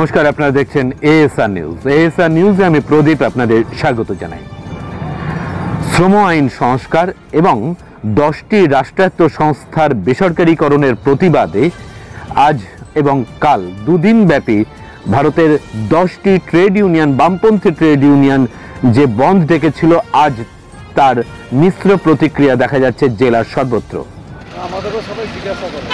নমস্কার, আপনারা দেখছেন এএসআর নিউজ এএসআর নিউজে আমি প্রদীপ আপনাদের স্বাগত জানাই। শ্রম আইন সংস্কার এবং দশটি রাষ্ট্রায়ত্ত সংস্থার বেসরকারীকরণের প্রতিবাদে আজ এবং কাল দুদিন ব্যাপী ভারতের দশটি ট্রেড ইউনিয়ন, বামপন্থী ট্রেড ইউনিয়ন যে বন্ধ ডেকেছিল, আজ তার মিশ্র প্রতিক্রিয়া দেখা যাচ্ছে জেলার সর্বত্র। আমাদেরও সবাই জিজ্ঞাসা করে।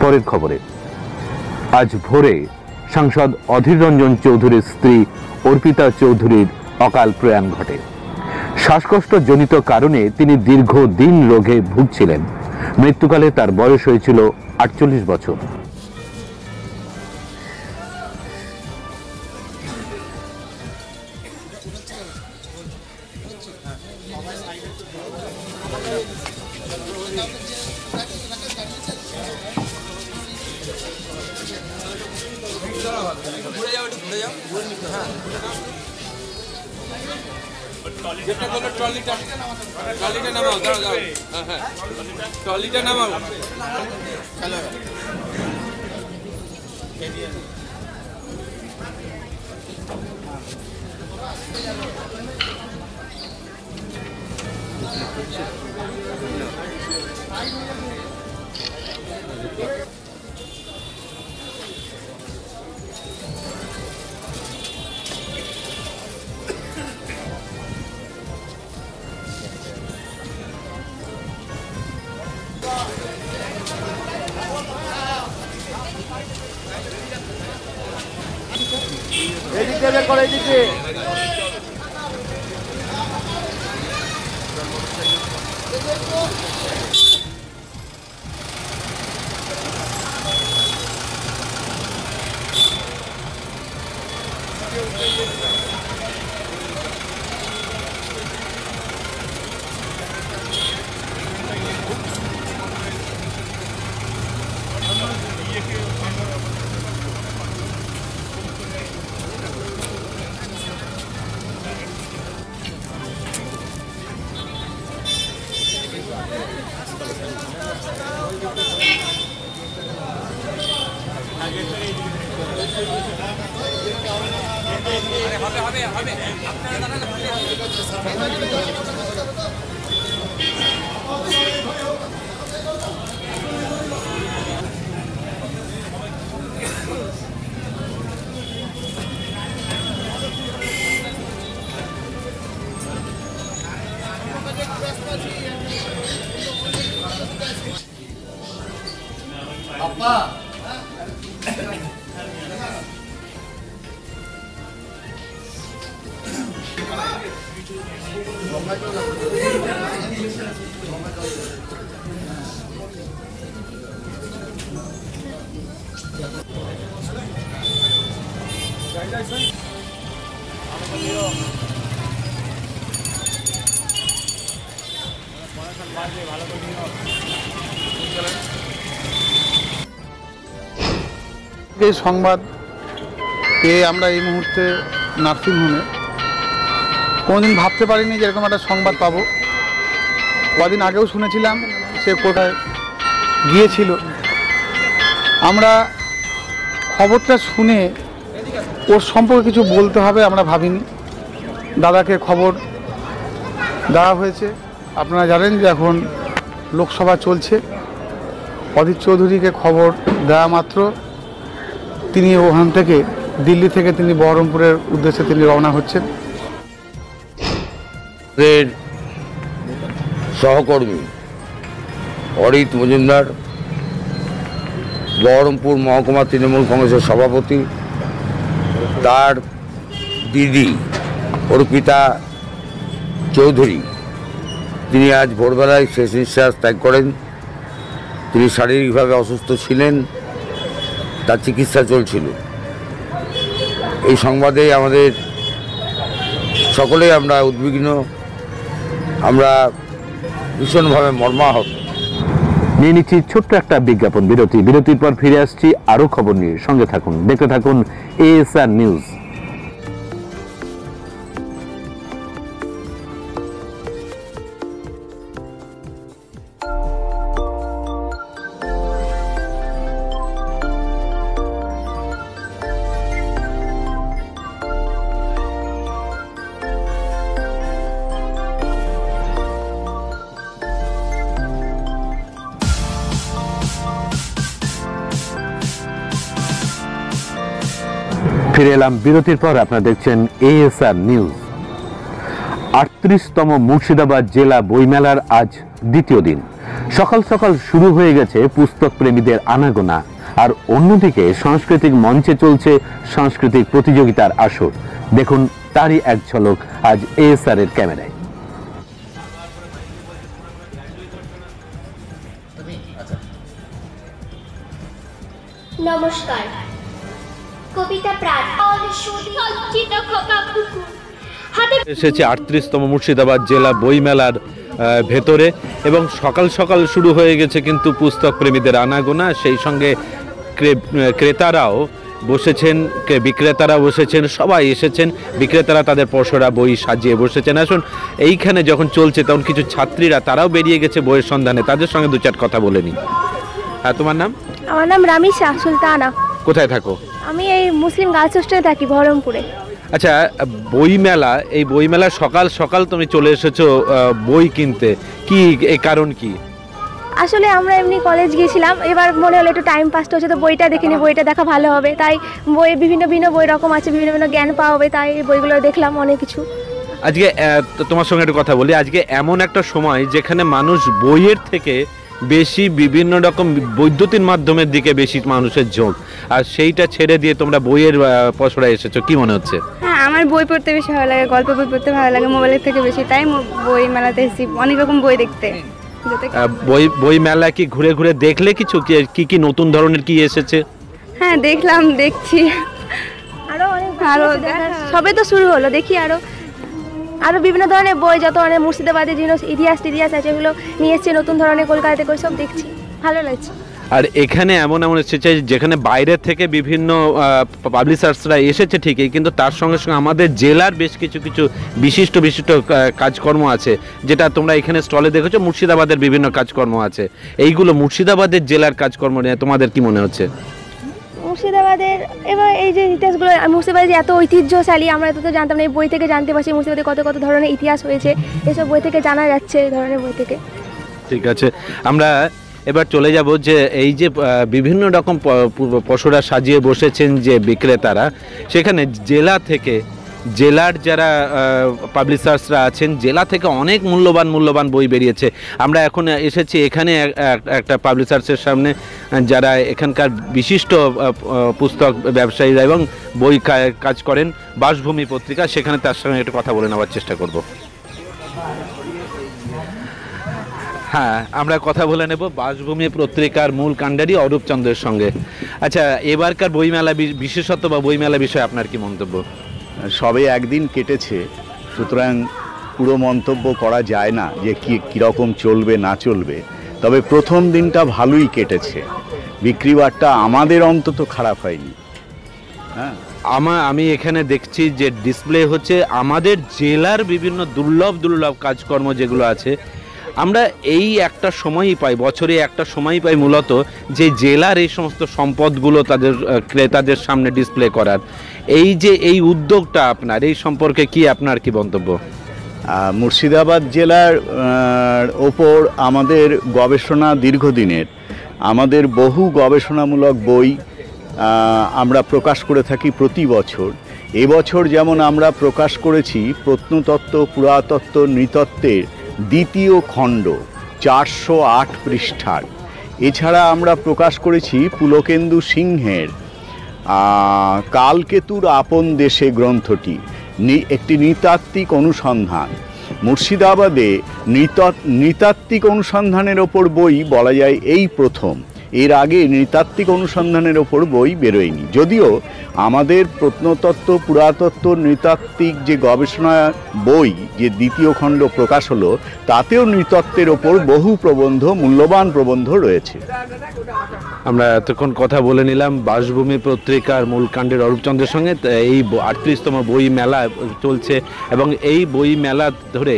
পরের খবরে, আজ ভোরে সাংসদ অধীর রঞ্জন চৌধুরীর স্ত্রী অর্পিতা চৌধুরীর অকাল প্রয়াণ ঘটে। শ্বাসকষ্ট জনিত কারণে তিনি দীর্ঘ দিন রোগে ভুগছিলেন। মৃত্যুকালে তার বয়স হয়েছিল আটচল্লিশ বছর। নামাও দাঁড়াও দাঁড়াও। হ্যাঁ হ্যাঁ ট্রলিটা নামাও। Thank বের করে এদিকে হবে হবে হবে আপনারা দাঁড়ালে এই সংবাদ পেয়ে আমরা এই মুহূর্তে নার্সিংহোমে কোনোদিন ভাবতে পারিনি যে এরকম একটা সংবাদ পাবো। কদিন আগেও শুনেছিলাম সে কোথায় গিয়েছিল। আমরা খবরটা শুনে ওর সম্পর্কে কিছু বলতে হবে আমরা ভাবিনি। দাদাকে খবর দেওয়া হয়েছে। আপনারা জানেন যে এখন লোকসভা চলছে। অধীর চৌধুরীকে খবর দেওয়া মাত্র। তিনি ওখান থেকে দিল্লি থেকে তিনি বহরমপুরের উদ্দেশ্যে তিনি রওনা হচ্ছেন। আমাদের সহকর্মী অরিত মজুমদার, বহরমপুর মহকুমা তৃণমূল কংগ্রেসের সভাপতি, তার দিদি অর্পিতা চৌধুরী, তিনি আজ ভোরবেলায় শেষ নিঃশ্বাস ত্যাগ করেন। তিনি শারীরিকভাবে অসুস্থ ছিলেন, তার চিকিৎসা চলছিল। এই সংবাদে আমাদের সকলেই আমরা উদ্বিগ্ন। আমরা ভীষণভাবে মর্মাহত। নিয়ে নিচ্ছি ছোট্ট একটা বিজ্ঞাপন বিরতি। বিরতির পর ফিরে আসছি আরও খবর নিয়ে। সঙ্গে থাকুন, দেখতে থাকুন এএসআর নিউজ ফিরে এলাম। বিরতির পর আপনারা দেখছেন এএসআর নিউজ আটত্রিশতম মুর্শিদাবাদ জেলা বইমেলার আজ দ্বিতীয় দিন। সকাল সকাল শুরু হয়ে গেছে পুস্তক প্রেমীদের আনাগোনা। আর অন্যদিকে সাংস্কৃতিক মঞ্চে চলছে সাংস্কৃতিক প্রতিযোগিতার আসর। দেখুন তারই এক ঝলক আজ এএসআর এর ক্যামেরায়। নমস্কার। কবিতা প্রাণ। সজ্জিত খোকা কুকুর। এসেছে আটত্রিশতম মুর্শিদাবাদ জেলা বইমেলার ভেতরে এবং সকাল সকাল শুরু হয়ে গেছে কিন্তু পুস্তক প্রেমীদের আনাগোনা। সেই সঙ্গে ক্রেতারাও বসেছেন কে- বিক্রেতারা বসেছেন সবাই এসেছেন। বিক্রেতারা তাদের পসরা বই সাজিয়ে বসেছেন। আসুন এইখানে যখন চলছে তখন কিছু ছাত্রীরা তারাও বেরিয়ে গেছে বইয়ের সন্ধানে। তাদের সঙ্গে দু চার কথা বলে নি হ্যাঁ তোমার নাম? আমার নাম রামিসা সুলতানা। কোথায় থাকো? আমি এই মুসলিম গার্লস হোস্টেলে থাকি বহরমপুরে। আচ্ছা বইমেলা এই বইমেলা সকাল সকাল তুমি চলে এসেছ বই কিনতে। কি এই কারণ কি? আসলে আমরা এমনি কলেজ গিয়েছিলাম এবার মনে হলো একটু টাইম পাসটা হচ্ছে তো বইটা দেখিনি বইটা দেখা ভালো হবে। তাই বই বিভিন্ন ভিন্ন বই রকম আছে বিভিন্ন বিভিন্ন জ্ঞান পাওয়া হবে তাই এই বইগুলো দেখলাম অনেক কিছু। আজকে তোমার সঙ্গে একটু কথা বলি। আজকে এমন একটা সময় যেখানে মানুষ বইয়ের থেকে বেশি বিভিন্ন রকম বৈদ্যুতিন মাধ্যমের দিকে বেশি মানুষের ঝোঁক। আর সেইটা ছেড়ে দিয়ে তোমরা বইয়ের পসরা এসেছ কি মনে হচ্ছে? হ্যাঁ আমার বই পড়তে বেশি ভালো লাগে গল্প বই পড়তে ভালো লাগে মোবাইলের থেকে বেশি তাই বই মেলাতে এসেছি অনেক রকম বই দেখতে। বই বই মেলা কি ঘুরে ঘুরে দেখলে কিছু? কি- কি নতুন ধরনের কি এসেছে? হ্যাঁ দেখলাম দেখছি। আরও আরও সবে তো শুরু হলো দেখি আরও আরও বিভিন্ন ধরনের বই, যত মানে মুর্শিদাবাদের জিনিস ইতিহাস টিতিহাস আছে এগুলো নিয়ে এসছে, নতুন ধরনের কলকাতাতে করে সব দেখছি। ভালো লাগছে। আর এখানে এমন এমন এসেছে যেখানে বাইরে থেকে বিভিন্ন পাবলিশার্সরা এসেছে ঠিকই, কিন্তু তার সঙ্গে সঙ্গে আমাদের জেলার বেশ কিছু কিছু বিশিষ্ট বিশিষ্ট কাজকর্ম আছে, যেটা তোমরা এখানে স্টলে দেখেছ, মুর্শিদাবাদের বিভিন্ন কাজকর্ম আছে। এইগুলো মুর্শিদাবাদের জেলার কাজকর্ম নিয়ে তোমাদের কি মনে হচ্ছে? মুর্শিদাবাদের এবার এই যে ইতিহাসগুলো, মুর্শিদাবাদের যে এত ঐতিহ্যশালী, আমরা এত তো জানতাম না, এই বই থেকে জানতে পারছি মুর্শিদাবাদে কত কত ধরনের ইতিহাস হয়েছে, এসব বই থেকে জানা যাচ্ছে এই ধরনের বই থেকে। ঠিক আছে, আমরা এবার চলে যাব যে এই যে বিভিন্ন রকম পশুরা সাজিয়ে বসেছেন যে বিক্রেতারা, সেখানে জেলা থেকে জেলার যারা পাবলিশার্সরা আছেন, জেলা থেকে অনেক মূল্যবান মূল্যবান বই বেরিয়েছে। আমরা এখন এসেছি এখানে এক- এক- একটা পাবলিশার্সের সামনে, যারা এখানকার বিশিষ্ট পুস্তক ব্যবসায়ীরা এবং বই কাজ করেন, বাসভূমি পত্রিকা, সেখানে তার সঙ্গে একটু কথা বলে নেওয়ার চেষ্টা করব। হ্যাঁ আমরা কথা বলে নেব বাসভূমি পত্রিকার মূল কাণ্ডারি অরূপচন্দ্রের সঙ্গে। আচ্ছা এবারকার বইমেলা বিশেষত্ব বা বইমেলা বিষয়ে আপনার কি মন্তব্য? সবে একদিন কেটেছে, সুতরাং পুরো মন্তব্য করা যায় না যে কি, কীরকম চলবে, না চলবে। তবে প্রথম দিনটা ভালোই কেটেছে। বিক্রি বাট্টা আমাদের অন্তত খারাপ হয়নি। হ্যাঁ? আমা, আমি এখানে দেখছি যে ডিসপ্লে হচ্ছে আমাদের জেলার বিভিন্ন দুর্লভ দুর্লভ কাজকর্ম যেগুলো আছে আমরা এই একটা সময়ই পাই, বছরে একটা সময়ই পাই মূলত যে জেলার এই সমস্ত সম্পদগুলো তাদের ক্রেতাদের সামনে ডিসপ্লে করার। এই যে এই উদ্যোগটা আপনার, এই সম্পর্কে কি আপনার কি মন্তব্য? মুর্শিদাবাদ জেলার ওপর আমাদের গবেষণা দীর্ঘদিনের। আমাদের বহু গবেষণামূলক বই আমরা প্রকাশ করে থাকি প্রতি বছর। এবছর যেমন আমরা প্রকাশ করেছি প্রত্নতত্ত্ব, পুরাতত্ত্ব, নৃতত্ত্বের দ্বিতীয় খণ্ড, চারশো আট পৃষ্ঠার। এছাড়া আমরা প্রকাশ করেছি পুলকেন্দু সিংহের কালকেতুর আপন দেশে গ্রন্থটি একটি নৃতাত্ত্বিক অনুসন্ধান। মুর্শিদাবাদে নৃত- নৃতাত্ত্বিক অনুসন্ধানের ওপর বই বলা যায় এই প্রথম। এর আগে নৃতাত্ত্বিক অনুসন্ধানের ওপর বই বেরোয়নি। যদিও আমাদের প্রত্নতত্ত্ব, পুরাতত্ত্ব, নৃতাত্ত্বিক যে গবেষণা বই, যে দ্বিতীয় খণ্ড প্রকাশ হলো, তাতেও নৃতত্ত্বের ওপর বহু প্রবন্ধ, মূল্যবান প্রবন্ধ রয়েছে। আমরা এতক্ষণ কথা বলে নিলাম বাসভূমি পত্রিকার মূল কাণ্ডের অরূপচন্দ্রের সঙ্গে। এই আটত্রিশতম বই মেলা চলছে এবং এই বই মেলা ধরে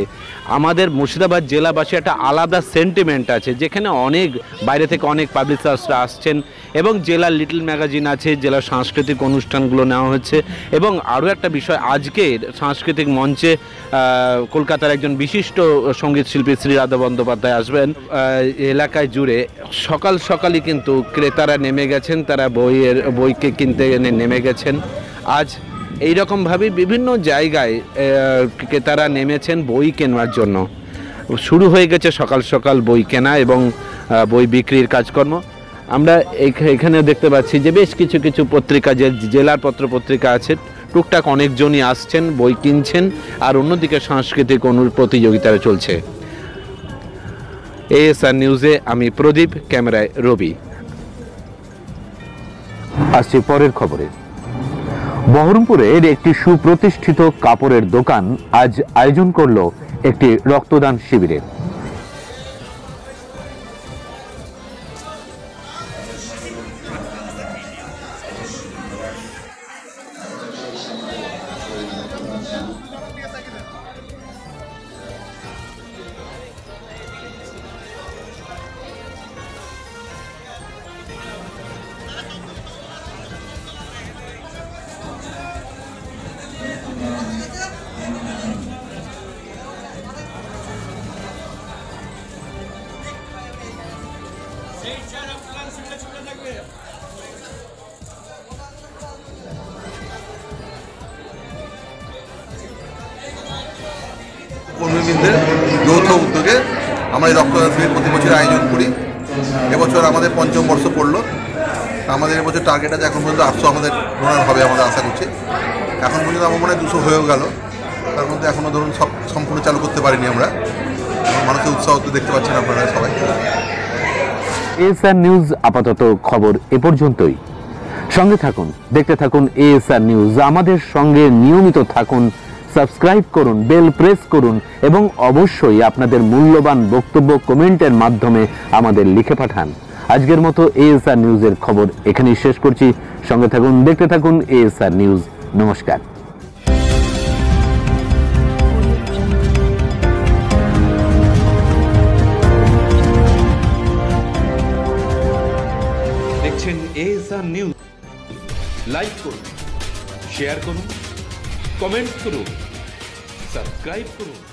আমাদের মুর্শিদাবাদ জেলাবাসী একটা আলাদা সেন্টিমেন্ট আছে, যেখানে অনেক বাইরে থেকে অনেক পাবলিশার্সরা আসছেন এবং জেলার লিটল ম্যাগাজিন আছে, জেলার সাংস্কৃতিক অনুষ্ঠানগুলো নেওয়া হচ্ছে এবং আরও একটা বিষয়, আজকে সাংস্কৃতিক মঞ্চে কলকাতার একজন বিশিষ্ট সংগীত শিল্পী শ্রী রাধা বন্দ্যোপাধ্যায় আসবেন। এলাকায় জুড়ে সকাল সকালই কিন্তু ক্রেতারা নেমে গেছেন, তারা বইয়ের, বইকে কিনতে নেমে গেছেন। আজ এই রকমভাবে বিভিন্ন জায়গায় ক্রেতারা নেমেছেন বই কেনার জন্য। শুরু হয়ে গেছে সকাল সকাল বই কেনা এবং বই বিক্রির কাজকর্ম। আমরা এখ- এখানে দেখতে পাচ্ছি যে বেশ কিছু কিছু পত্রিকা যে জেলার পত্র পত্রিকা আছে, টুকটাক অনেকজনই আসছেন, বই কিনছেন আর অন্যদিকে সাংস্কৃতিক অনু প্রতিযোগিতা চলছে। এএসআর নিউজে আমি প্রদীপ, ক্যামেরায় রবি। আসছি পরের খবরে। বহরমপুরের একটি সুপ্রতিষ্ঠিত কাপড়ের দোকান আজ আয়োজন করল একটি রক্তদান শিবিরের। এবছর আমাদের পঞ্চম বর্ষ পড়ল। আমাদের এবছর টার্গেট আছে এখন পর্যন্ত আটশো আমাদের ডোনার হবে আমাদের আশা করছি। এখন পর্যন্ত আমার মনে হয় হয়েও গেল। তার মধ্যে এখনও ধরুন সব সম্পূর্ণ চালু করতে পারিনি আমরা। মানুষের উৎসাহ তো দেখতে পাচ্ছেন আপনারা সবাই। এস এএসআর নিউজ আপাতত খবর এ পর্যন্তই। সঙ্গে থাকুন, দেখতে থাকুন এএসআর নিউজ। আমাদের সঙ্গে নিয়মিত থাকুন সাবস্ক্রাইব করুন, বেল প্রেস করুন এবং অবশ্যই আপনাদের মূল্যবান বক্তব্য কমেন্টের মাধ্যমে আমাদের লিখে পাঠান। আজকের মতো এএসআর নিউজের খবর এখানেই শেষ করছি। সঙ্গে থাকুন, দেখতে থাকুন এএসআর নিউজ নমস্কার। লাইক করুন শেয়ার করুন। কমেন্ট করুন সাবস্ক্রাইব করুন দেখতে থাকুন